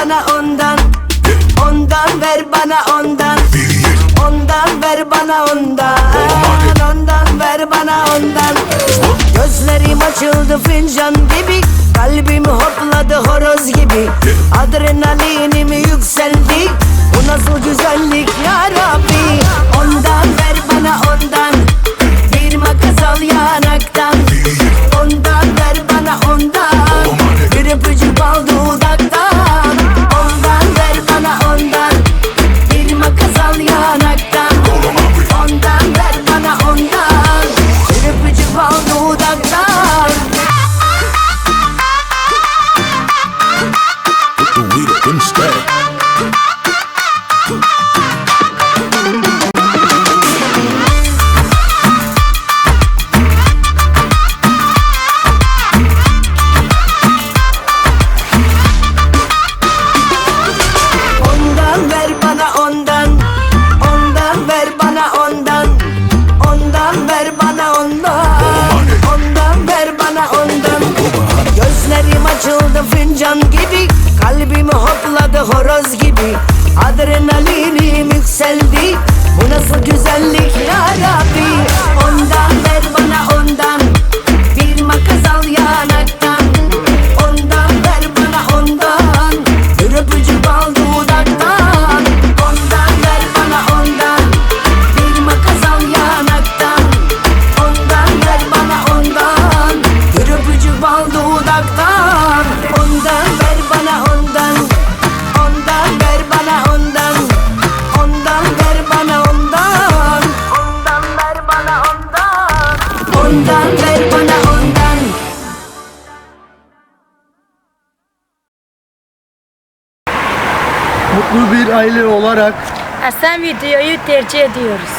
bana ondan. Ondan ver bana ondan. Ondan ver bana ondan. Ondan ver bana ondan. Gözlerim açıldı fincan gibi. Kalbim hopladı horoz gibi. Adrenalinim yükseldi. Bu nasıl güzellik? அமுதம்தான் dudaktan Ondan ver bana ondan. Ondan ver bana ondan. Ondan ver bana ondan. Ondan ver bana ondan. Ondan ver bana ondan. Mutlu bir aile olarak Esen videoyu tercih ediyoruz.